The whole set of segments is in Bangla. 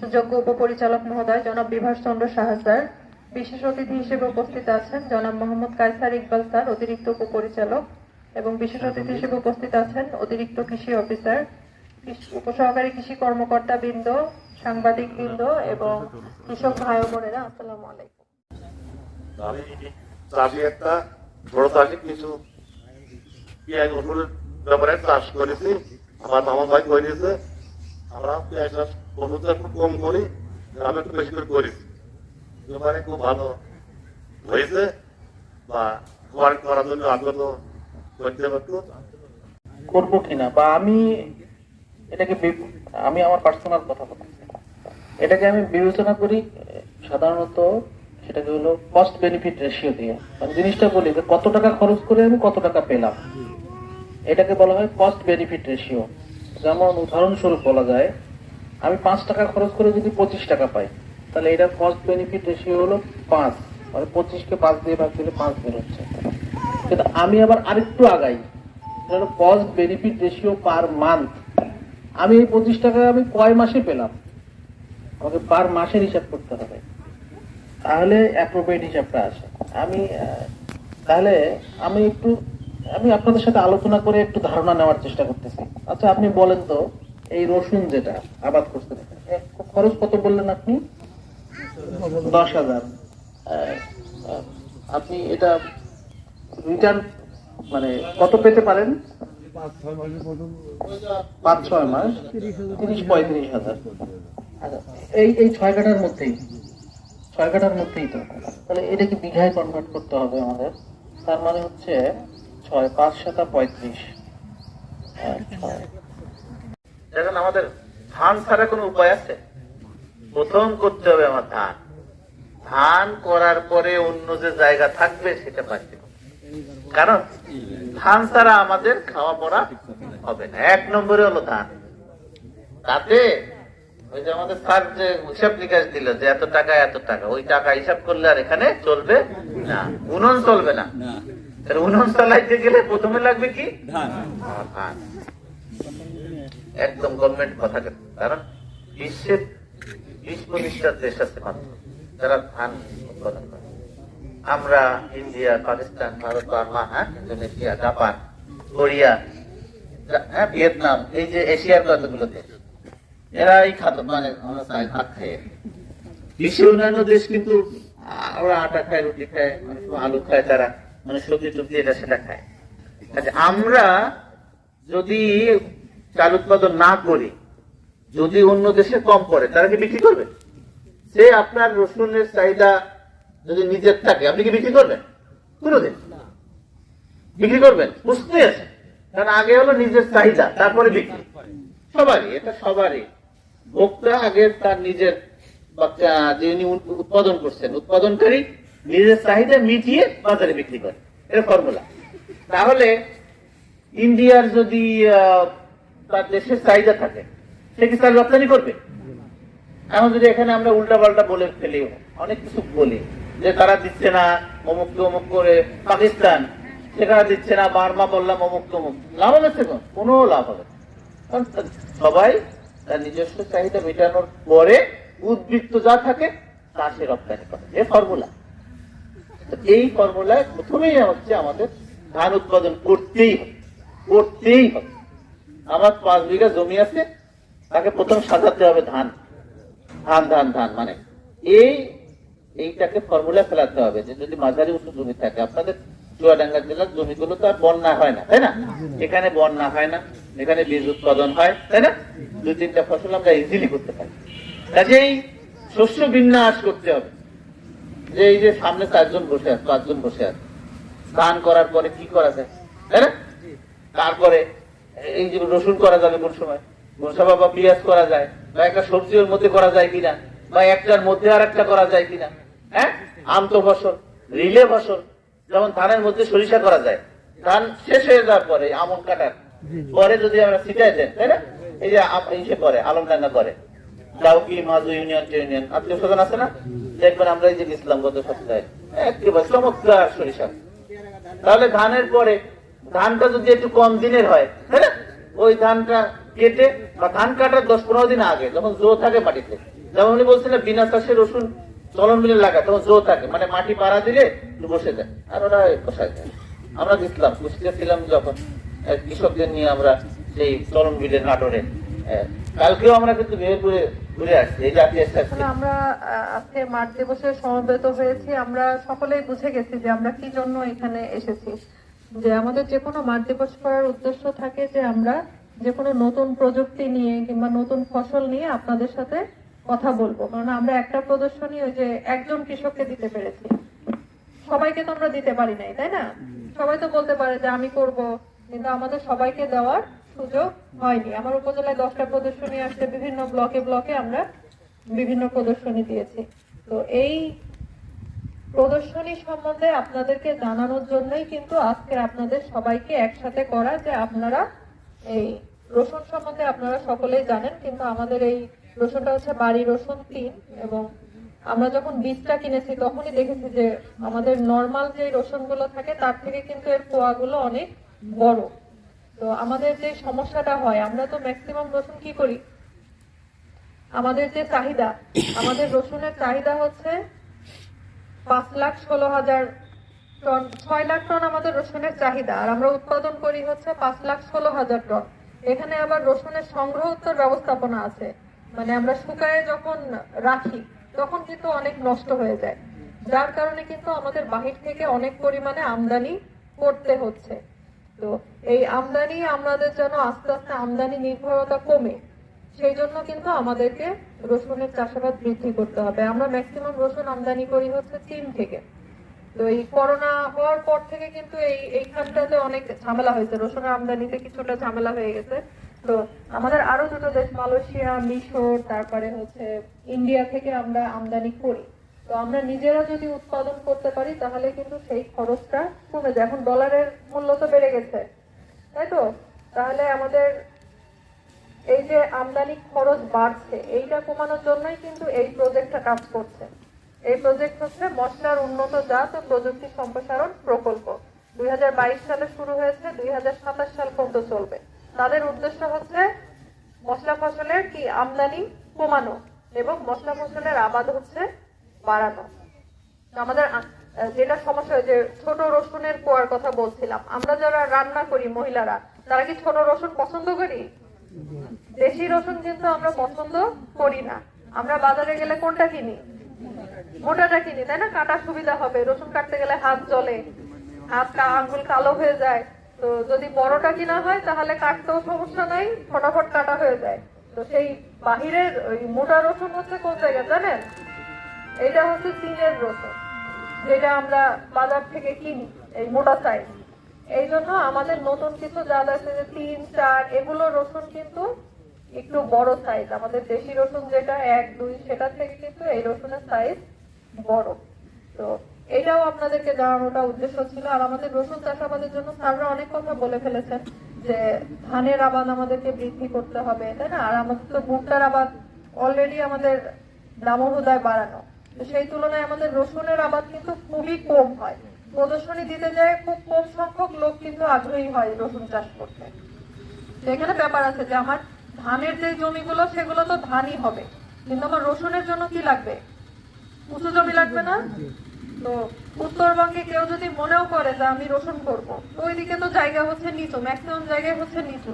সুযোগ্য উপপরিচালক মহোদয় জনাব বিভাস চন্দ্র সাহা স্যার বিশেষ অতিথি হিসেবে উপস্থিত আছেন জনাব মোহাম্মদ কায়সার ইকবাল স্যার অতিরিক্ত উপপরিচালক এবং বিশেষ অতিথি হিসেবে উপস্থিত আছেন অতিরিক্ত কৃষি অফিসার কৃষি- উপসহকারী কৃষি কর্মকর্তা বৃন্দ সাংবাদিক বৃন্দ এবং কৃষক ভাই বোনেরা আসসালামু আলাইকুম। আমি একটা বড় চাষি কিছু পেঁয়াজ রসুনের ব্যাপারে চাষ করেছি। আমার মামা ভাই করে দিয়েছে একটু কম করি আমি একটু বেশি ভালো হয়েছে করব কিনা? বা আমি এটাকে আমি আমার পার্সোনাল কথা বলছি। এটাকে আমি বিবেচনা করি, সাধারণত সেটাকে হলো কস্ট বেনিফিট রেশিও দিয়ে। মানে জিনিসটা বলি যে কত টাকা খরচ করে আমি কত টাকা পেলাম। এটাকে বলা হয় কস্ট বেনিফিট রেশিও যেমন উদাহরণস্বরূপ বলা যায়, আমি পাঁচ টাকা খরচ করে যদি পঁচিশ টাকা পাই, তাহলে এটা কস্ট বেনিফিট রেশিও হলো পাঁচ। মানে পঁচিশকে পাঁচ দিয়ে ভাগ দিলে পাঁচ বের হচ্ছে। কিন্তু আমি আবার আরেকটু আগাই cost benefit ratio per month আমি এই পঁচিশ টাকা আমি কয় মাসে পেলাম? আমাকে পার মাসের হিসাব করতে হবে। তাহলে অ্যাপ্রোপ্রিয়েট হিসাবটা আসে। আমি তাহলে আমি একটু আমি আপনাদের সাথে আলোচনা করে একটু ধারণা নেওয়ার চেষ্টা করতেছি। আচ্ছা আপনি বলেন তো এই রসুন যেটা আবাদ করতে খরচ কত বললেন আপনি? দশ হাজার। আপনি এটা রিটার্ন মানে কত পেতে পারেন? পাঁচ ছয় মাস তিরিশ পঁয়ত্রিশ হাজার। আচ্ছা, এই এই ছয় কাটার মধ্যেই ছয় কাটার মধ্যেই তো। তাহলে এটা কি বিঘায় কনভার্ট করতে হবে আমাদের? তার মানে হচ্ছে ছয় পাঁচ সাতা পঁয়ত্রিশ। আহ, ছয়। এখন আমাদের ধান ছাড়া কোনো উপায় আছে? প্রথম করতে হবে আমার ধান। ধান করার পরে অন্য যে জায়গা থাকবে সেটা হবে। কারণ ধান ছাড়া আমাদের খাওয়া পড়া হবে না। এক নম্বরে হলো ধান। তাতে ওই যে আমাদের স্যার যে হিসাব নিকাশ দিল যে এত টাকা এত টাকা ওই টাকা হিসাব করলে আর এখানে চলবে না। উনন চলবে না। তাহলে উনন চালাইতে গেলে প্রথমে লাগবে কি? ধান। একদম গভর্নমেন্ট কথা কারণ বিশ্বের বিশ পঁচিশটা দেশ আছে মাত্র। যারা ধান উৎপাদন করে। আমরা ইন্ডিয়া পাকিস্তান ভারত বার্মা হ্যাঁ ইন্দোনেশিয়া জাপান কোরিয়া হ্যাঁ ভিয়েতনাম এই যে এশিয়ার কতগুলো দেশ? এরা এই খাদ্য মানে আমরা চাই ভাত খাই। বিশ্বের অন্যান্য দেশ কিন্তু আ- ওরা আটা খায় রুটি খায় আলু খায় তারা। মানে সবজি টবজি এটা সেটা খায়। আচ্ছা আমরা যদি চাল উৎপাদন না করি যদি অন্য দেশে কম করে তারা কি বিক্রি করবে? সে আপনার রসুনের চাহিদা যদি নিজের থাকে আপনি কি বিক্রি করবেন? কোনোদিন। বিক্রি করবেন? বুঝতে আছে। কারণ আগে হলো নিজের চাহিদা তারপরে বিক্রি। সবারই এটা সবারই। ভোক্তা আগে তার নিজের যিনি উৎ- উৎপাদন করছেন উৎপাদনকারী নিজের চাহিদা মিটিয়ে বাজারে বিক্রি করে। এটা ফর্মুলা তাহলে ইন্ডিয়ার যদি তার দেশের চাহিদা থাকে, সে কি তার রপ্তানি করবে? এখন যদি এখানে আমরা উল্টা পাল্টা বলে ফেলি, অনেক কিছু বলি, যে তারা দিচ্ছে না অমুক অমুক করে পাকিস্তান, সেখানে দিচ্ছে না বার্মা, বললাম অমুক তমুক লাভ হবে সে কোন? লাভ হবে। কারণ সবাই তার নিজস্ব চাহিদা মেটানোর পরে উদ্বৃত্ত যা থাকে, তা সে রপ্তানি করে। এ ফর্মুলা এই ফর্মুলায় প্রথমেই হচ্ছে আমাদের ধান উৎপাদন করতেই করতেই হবে। আমার পাঁচ বিঘা জমি আছে, তাকে প্রথম সাজাতে হবে ধান। ধান ধান ধান মানে এই, এইটাকে ফর্মুলা ফেলাতে হবে যে যদি মাঝারি উঁচু জমি থাকে। আপনাদের চুয়াডাঙ্গা জেলার জমিগুলো তো আর বন্যা হয় না, তাই না? এখানে বন্যা হয় না, এখানে বীজ উৎপাদন হয়, তাই না? দুই, তিনটা ফসল আমরা ইজিলি করতে পারি। কাজেই শস্য বিন্যাস করতে হবে। যে এই যে সামনে চারজন বসে আছে পাঁচজন বসে আছে স্নান করার পরে কি করা যায়? তাই না? তারপরে এই যে রসুন করা যাবে কোন সময়? মশাবা বা পেঁয়াজ করা যায় বা একটা সবজি ওর মধ্যে করা যায় কিনা বা একটার মধ্যে আর একটা করা যায় কিনা হ্যাঁ? আন্ত ফসল রিলে ফসল যেমন ধানের মধ্যে সরিষা করা যায়। ধান শেষ হয়ে যাওয়ার পরে আমন কাটার পরে যদি আমরা ছিটাই দেন তাই না? এই যে করে আলমডাঙ্গা করে ডাউকি মাজু ইউনিয়ন ইউনিয়ন আত্মীয় স্বজন আছে না? দেখবেন আমরা এই যে গেছিলাম গত সপ্তাহে। একেবারে চমৎকার সরিষা। তাহলে ধানের পরে ধানটা যদি একটু কম দিনের হয় না? ওই ধানটা কেটে বা ধান কাটার দশ পনেরো দিন আগে যখন জো থাকে মাটিতে, যেমন উনি বলছিলেন, বিনা চাষে রসুন চলন মিলে লাগায়, তখন জো থাকে। মানে মাটি পাড়া দিলে বসে যায়। আর ওরা বসায় আমরা গেছিলাম কুষ্টিয়া ছিলাম যখন। কৃষকদের নিয়ে আমরা সেই চলন বিলের নাটোরে। কালকেও আমরা কিন্তু ভেবে ঘুরে ঘুরে আসছি এই জাতীয় আমরা আজকে মাঠ দিবসে সমবেত হয়েছি আমরা সকলেই বুঝে গেছি যে আমরা কি জন্য এখানে এসেছি। যে আমাদের যে কোনো মাঠ দিবস করার উদ্দেশ্য থাকে যে আমরা যে কোনো নতুন প্রযুক্তি নিয়ে কিংবা নতুন ফসল নিয়ে আপনাদের সাথে কথা বলব। কারণ আমরা একটা প্রদর্শনী ওই যে একজন কৃষককে দিতে পেরেছি। সবাইকে তো আমরা দিতে পারি নাই তাই না? সবাই তো বলতে পারে যে আমি করব কিন্তু আমাদের সবাইকে দেওয়ার সুযোগ হয়নি। আমার উপজেলায় দশটা প্রদর্শনী আসছে বিভিন্ন ব্লকে ব্লকে আমরা বিভিন্ন প্রদর্শনী দিয়েছি। তো এই প্রদর্শনী সম্বন্ধে আপনাদেরকে জানানোর জন্যই কিন্তু আজকে আপনাদের সবাইকে একসাথে করা যে আপনারা এই রসুন সম্বন্ধে আপনারা সকলেই জানেন, কিন্তু আমাদের এই রসুনটা হচ্ছে বাড়ি রসুন তিন এবং আমরা যখন বীজটা কিনেছি তখনই দেখেছি যে আমাদের নর্মাল যে রসুনগুলো থাকে, তার থেকে কিন্তু এর পোয়াগুলো অনেক বড়। তো আমাদের যে সমস্যাটা হয়, আমরা তো ম্যাক্সিমাম রসুন কি করি? আমাদের যে চাহিদা, আমাদের রসুনের চাহিদা হচ্ছে পাঁচ লাখ ষোলো হাজার টন, ছয় লাখ টন আমাদের রসুনের চাহিদা, আর আমরা উৎপাদন করি হচ্ছে পাঁচ লাখ ষোলো হাজার টন। এখানে আবার রসুনের সংগ্রহ উত্তর ব্যবস্থাপনা আছে। মানে আমরা শুকায়ে যখন রাখি, তখন কিন্তু অনেক নষ্ট হয়ে যায়। যার কারণে কিন্তু আমাদের বাহির থেকে অনেক পরিমাণে আমদানি করতে হচ্ছে। তো এই আমদানি আমাদের যেন আস্তে আস্তে আমদানি নির্ভরতা কমে, সেই জন্য কিন্তু আমাদেরকে রসুনের চাষাবাদ বৃদ্ধি করতে হবে। আমরা ম্যাক্সিমাম রসুন আমদানি করি হচ্ছে চীন থেকে। তো এই করোনা হওয়ার পর থেকে কিন্তু এই, এইখানটাতে অনেক ঝামেলা হয়েছে। রসুনের আমদানিতে কিছুটা ঝামেলা হয়ে গেছে। তো আমাদের আরও দুটো দেশ, মালয়েশিয়া, মিশর, তারপরে হচ্ছে ইন্ডিয়া থেকে আমরা আমদানি করি। তো আমরা নিজেরা যদি উৎপাদন করতে পারি, তাহলে কিন্তু সেই খরচটা কমে যায়। এখন ডলারের মূল্য তো বেড়ে গেছে, তাই তো? তাহলে আমাদের এই যে আমদানি খরচ বাড়ছে, এইটা কমানোর জন্যই কিন্তু এই প্রজেক্টটা কাজ করছে। এই প্রজেক্ট হচ্ছে মশলার উন্নত জাত ও প্রযুক্তি সম্প্রসারণ প্রকল্প। দুই হাজার বাইশ সালে শুরু হয়েছে, দুই হাজার সাতাশ সাল পর্যন্ত চলবে। তাদের উদ্দেশ্য হচ্ছে মশলা ফসলের কি আমদানি কমানো, এবং মশলা ফসলের আবাদ হচ্ছে বাড়ানো। আমাদের যেটা সমস্যা যে ছোট রসুনের কোয়ার কথা বলছিলাম। আমরা যারা রান্না করি মহিলারা, তারা কি ছোট রসুন পছন্দ করি? দেশি রসুন কিন্তু আমরা পছন্দ করি না। আমরা বাজারে গেলে কোনটা কিনি? মোটাটা কিনি, তাই না? কাটার সুবিধা হবে। রসুন কাটতে গেলে হাত জ্বলে। হাত কা- আঙ্গুল কালো হয়ে যায়। তো যদি বড়টা কিনা হয়, তাহলে কাটতেও সমস্যা নাই, ফটাফট কাটা হয়ে যায়। তো সেই বাহিরের ওই মোটা রসুন হচ্ছে কোন জায়গায়, জানেন? এটা হচ্ছে চীনের রসুন, যেটা আমরা বাজার থেকে কিনি, এই মোটা সাইজ। এই জন্য আমাদের নতুন কিছু জাত আছে, যে তিন, চার, এগুলো রসুন কিন্তু একটু বড় সাইজ। আমাদের দেশি রসুন যেটা, এক, দুই, সেটা থেকে কিন্তু এই রসুনের সাইজ বড়। তো এটাও আপনাদেরকে জানানোটা উদ্দেশ্য ছিল। আর আমাদের রসুন চাষাবাদের জন্য স্যাররা অনেক কথা বলে ফেলেছেন, যে ধানের আবাদ আমাদেরকে বৃদ্ধি করতে হবে, তাই না? আর আমাদের তো ভুট্টার আবাদ অলরেডি আমাদের দামোহদায় বাড়ানো। সেই তুলনায় আমাদের রসুনের আবাদ কিন্তু খুবই কম হয়। প্রদর্শনী দিতে যায় খুব কম সংখ্যক লোক কিন্তু আগ্রহী হয় রসুন চাষ করতে। এখানে ব্যাপার আছে যে আমার ধানের যে জমিগুলো, সেগুলো তো ধানই হবে। কিন্তু আমার রসুনের জন্য কি লাগবে? উঁচু জমি লাগবে না? তো উত্তরবঙ্গে কেউ যদি মনেও করে যে আমি রসুন করব ওইদিকে তো জায়গা হচ্ছে নিচু ম্যাক্সিমাম জায়গায় হচ্ছে নিচু।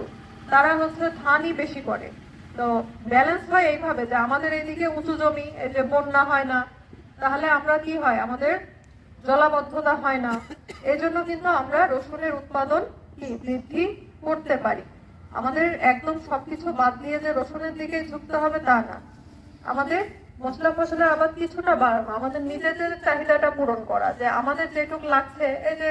তারা হচ্ছে ধানই বেশি করে। তো ব্যালেন্স হয় এইভাবে যে আমাদের এইদিকে উঁচু জমি, এই যে বন্যা হয় না, তাহলে আমরা কি হয়? আমাদের জলাবদ্ধতা হয় না। এই জন্য কিন্তু আমরা রসুনের উৎপাদন কি? বৃদ্ধি করতে পারি। আমাদের একদম সবকিছু বাদ দিয়ে যে রসুনের দিকে ঝুঁকতে হবে তা না। আমাদের মশলা ফসলের আবার কিছুটা বাড়ানো, আমাদের নিজেদের চাহিদাটা পূরণ করা, যে আমাদের যেটুক লাগছে, এই যে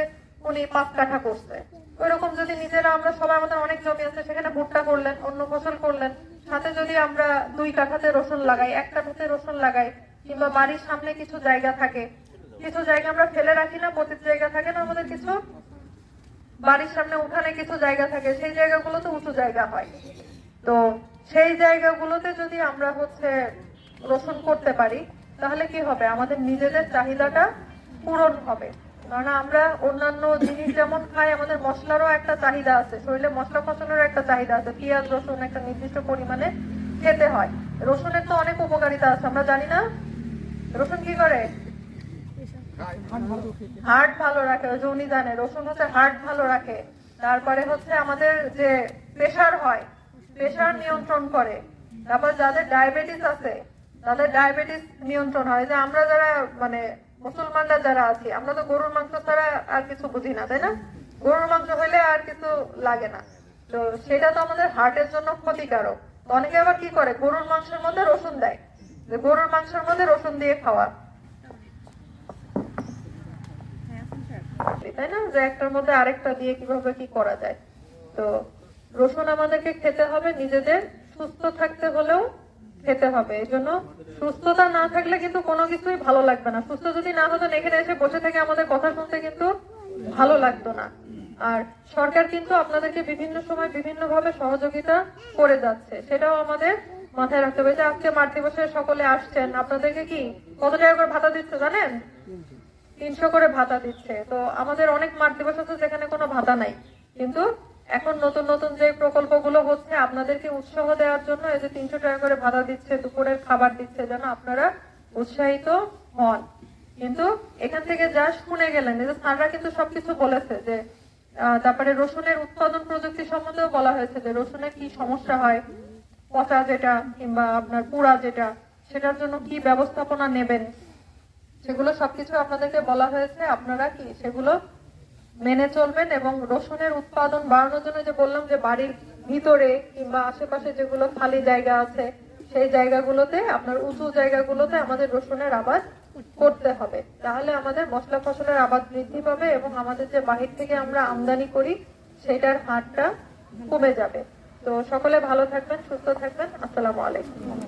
উনি পাঁচ কাঠা করছে। ওইরকম যদি নিজেরা আমরা সবাই আমাদের অনেক জমি আছে, সেখানে ভুট্টা করলেন, অন্য ফসল করলেন সাথে যদি আমরা দুই কাঠাতে রসুন লাগাই, এক কাঠাতে রসুন লাগাই, কিংবা বাড়ির সামনে কিছু জায়গা থাকে, কিছু জায়গা আমরা ফেলে রাখি না প্রতি জায়গা থাকে না, আমাদের কিছু বাড়ির সামনে উঠানে কিছু জায়গা থাকে, সেই জায়গাগুলো তো উঁচু জায়গা হয়। তো সেই জায়গাগুলোতে যদি আমরা হচ্ছে রসুন করতে পারি, তাহলে কি হবে? আমাদের নিজেদের চাহিদাটা পূরণ হবে। কারণ আমরা অন্যান্য জিনিস যেমন খাই, আমাদের মশলারও একটা চাহিদা আছে। শরীরে মশলা ফসলেরও একটা চাহিদা আছে। পেঁয়াজ, রসুন একটা নির্দিষ্ট পরিমাণে খেতে হয়। রসুনের তো অনেক উপকারিতা আছে, আমরা জানি না। রসুন কি করে? হার্ট ভালো রাখে, ওই উনি জানে, রসুন হচ্ছে হার্ট ভালো রাখে। তারপরে হচ্ছে আমাদের যে প্রেশার হয়, প্রেশার নিয়ন্ত্রণ করে। তারপর যাদের ডায়াবেটিস আছে, তাদের ডায়াবেটিস নিয়ন্ত্রণ হয়। যে আমরা যারা মানে মুসলমানরা যারা আছি, আমরা তো গরুর মাংস ছাড়া আর কিছু বুঝি না, তাই না? গরুর মাংস হইলে আর কিছু লাগে না। তো সেটা তো আমাদের হার্টের জন্য ক্ষতিকারক। অনেকে আবার কি করে? গরুর মাংসের মধ্যে রসুন দেয়। যে গরুর মাংসের মধ্যে রসুন দিয়ে খাওয়া। তাই না? যে একটার মধ্যে আরেকটা দিয়ে কীভাবে কি করা যায়। তো রসুন আমাদেরকে খেতে হবে, নিজেদের সুস্থ থাকতে হলেও খেতে হবে। এই জন্য সুস্থতা না থাকলে কিন্তু কোনো কিছুই ভালো লাগবে না। সুস্থ যদি না হতো, এখানে এসে বসে থেকে আমাদের কথা শুনতে কিন্তু ভালো লাগতো না। আর সরকার কিন্তু আপনাদেরকে বিভিন্ন সময় বিভিন্ন ভাবে সহযোগিতা করে যাচ্ছে। সেটাও আমাদের মাথায় রাখতে হবে। যে আজকে দিবসে সকলে আসছেন, আপনাদেরকে কি কত টাকা করে ভাতা দিচ্ছে জানেন? তিনশো করে ভাতা দিচ্ছে। তো আমাদের অনেক মাঠ দিবস আছে যেখানে কোনো ভাতা নাই। কিন্তু এখন নতুন নতুন যে প্রকল্পগুলো হচ্ছে, আপনাদেরকে উৎসাহ দেওয়ার জন্য এই যে তিনশো টাকা করে ভাতা দিচ্ছে, দুপুরের খাবার দিচ্ছে, যেন আপনারা উৎসাহিত হন। কিন্তু এখান থেকে যা শুনে গেলেন, এই যে স্যাররা কিন্তু সবকিছু বলেছে যে তারপরে রসুনের উৎপাদন প্রযুক্তি সম্বন্ধেও বলা হয়েছে যে রসুনের কি সমস্যা হয়, পচা যেটা কিংবা আপনার পুরা যেটা, সেটার জন্য কি ব্যবস্থাপনা নেবেন, সেগুলো সবকিছু আপনাদেরকে বলা হয়েছে। আপনারা কি সেগুলো মেনে চলবেন এবং রসুনের উৎপাদন বাড়ানোর জন্য যে বললাম যে বাড়ির ভিতরে কিংবা আশেপাশে যেগুলো খালি জায়গা আছে, সেই জায়গাগুলোতে, আপনার উঁচু জায়গাগুলোতে আমাদের রসুনের আবাদ করতে হবে। তাহলে আমাদের মশলা ফসলের আবাদ বৃদ্ধি পাবে এবং আমাদের যে বাহির থেকে আমরা আমদানি করি, সেটার হারটা কমে যাবে। তো সকলে ভালো থাকবেন, সুস্থ থাকবেন। আসসালামু আলাইকুম।